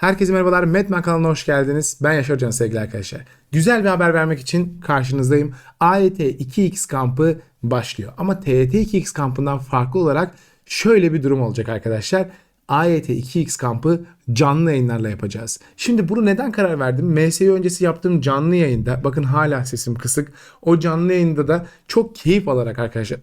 Herkese merhabalar. Metman kanalına hoş geldiniz. Ben Yaşar Can sevgili arkadaşlar. Güzel bir haber vermek için karşınızdayım. AYT 2X kampı başlıyor. Ama TYT 2X kampından farklı olarak şöyle bir durum olacak arkadaşlar. AYT 2X kampı canlı yayınlarla yapacağız. Şimdi bunu neden karar verdim? MSU öncesi yaptığım canlı yayında bakın hala sesim kısık. O canlı yayında da çok keyif alarak arkadaşlar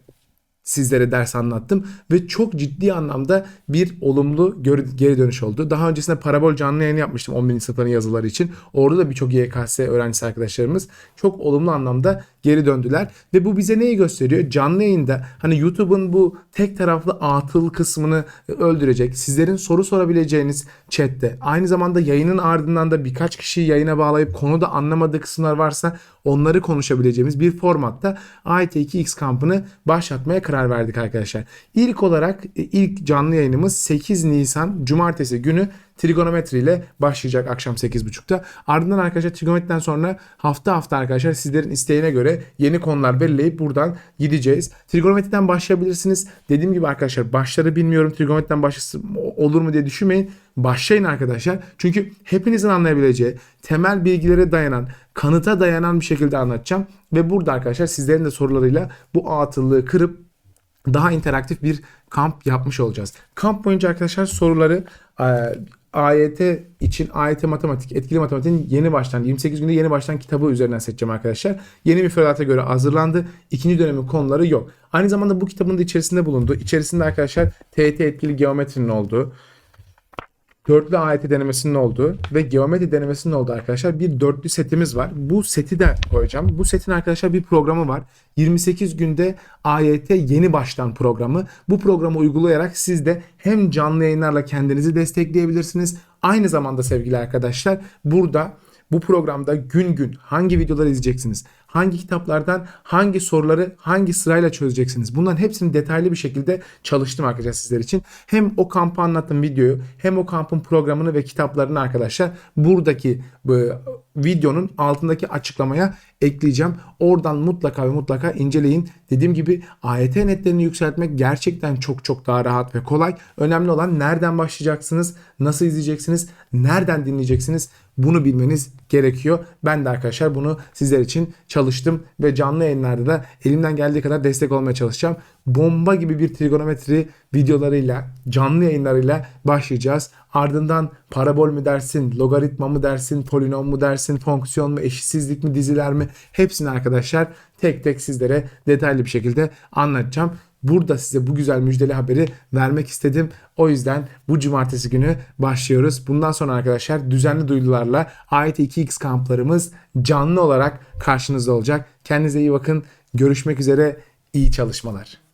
sizlere ders anlattım ve çok ciddi anlamda bir olumlu geri, dönüş oldu. Daha öncesinde parabol canlı yayını yapmıştım 11. sınıfların yazıları için. Orada da birçok YKS öğrencisi arkadaşlarımız çok olumlu anlamda geri döndüler ve bu bize neyi gösteriyor? Canlı yayında hani YouTube'un bu tek taraflı atıl kısmını öldürecek. Sizlerin soru sorabileceğiniz chatte aynı zamanda yayının ardından da birkaç kişiyi yayına bağlayıp konuda anlamadığı kısımlar varsa onları konuşabileceğimiz bir formatta AIT2X kampını başlatmaya karar verdik arkadaşlar. İlk olarak e, ilk canlı yayınımız 8 Nisan Cumartesi günü trigonometri ile başlayacak akşam 8.30'da. Ardından arkadaşlar trigonometriden sonra hafta hafta arkadaşlar sizlerin isteğine göre yeni konular belirleyip buradan gideceğiz. Trigonometriden başlayabilirsiniz. Dediğim gibi arkadaşlar başları bilmiyorum trigonometriden başlasın olur mu diye düşünmeyin. Başlayın arkadaşlar. Çünkü hepinizin anlayabileceği temel bilgilere dayanan, kanıta dayanan bir şekilde anlatacağım. Ve burada arkadaşlar sizlerin de sorularıyla bu atıllığı kırıp daha interaktif bir kamp yapmış olacağız. Kamp boyunca arkadaşlar soruları AYT için AYT matematik, etkili matematiğin yeni baştan 28 günde yeni baştan kitabı üzerinden seçeceğim arkadaşlar. Yeni bir müfredata göre hazırlandı. İkinci dönemin konuları yok. Aynı zamanda bu kitabın da içerisinde bulundu. İçerisinde arkadaşlar TET etkili geometrinin olduğu, dörtlü AYT denemesinin olduğu ve geometri denemesinin olduğu arkadaşlar bir dörtlü setimiz var. Bu seti de koyacağım. Bu setin arkadaşlar bir programı var. 28 günde AYT yeni baştan programı. Bu programı uygulayarak siz de hem canlı yayınlarla kendinizi destekleyebilirsiniz. Aynı zamanda sevgili arkadaşlar burada bu programda gün gün hangi videoları izleyeceksiniz? Hangi kitaplardan hangi soruları hangi sırayla çözeceksiniz? Bunların hepsini detaylı bir şekilde çalıştım arkadaşlar sizler için. Hem o kampı anlattığım videoyu hem o kampın programını ve kitaplarını arkadaşlar buradaki bu videonun altındaki açıklamaya ekleyeceğim. Oradan mutlaka ve mutlaka inceleyin. Dediğim gibi AYT netlerini yükseltmek gerçekten çok çok daha rahat ve kolay. Önemli olan nereden başlayacaksınız, nasıl izleyeceksiniz, nereden dinleyeceksiniz bunu bilmeniz gerekiyor. Ben de arkadaşlar bunu sizler için çalıştım ve canlı yayınlarda da elimden geldiği kadar destek olmaya çalışacağım. Bomba gibi bir trigonometri videolarıyla, canlı yayınlarıyla başlayacağız. Ardından parabol mü dersin, logaritma mı dersin, polinom mu dersin, fonksiyon mu, eşitsizlik mi, diziler mi hepsini arkadaşlar tek tek sizlere detaylı bir şekilde anlatacağım. Burada size bu güzel müjdeli haberi vermek istedim. O yüzden bu cumartesi günü başlıyoruz. Bundan sonra arkadaşlar düzenli duyurularla AYT 2X kamplarımız canlı olarak karşınızda olacak. Kendinize iyi bakın. Görüşmek üzere. İyi çalışmalar.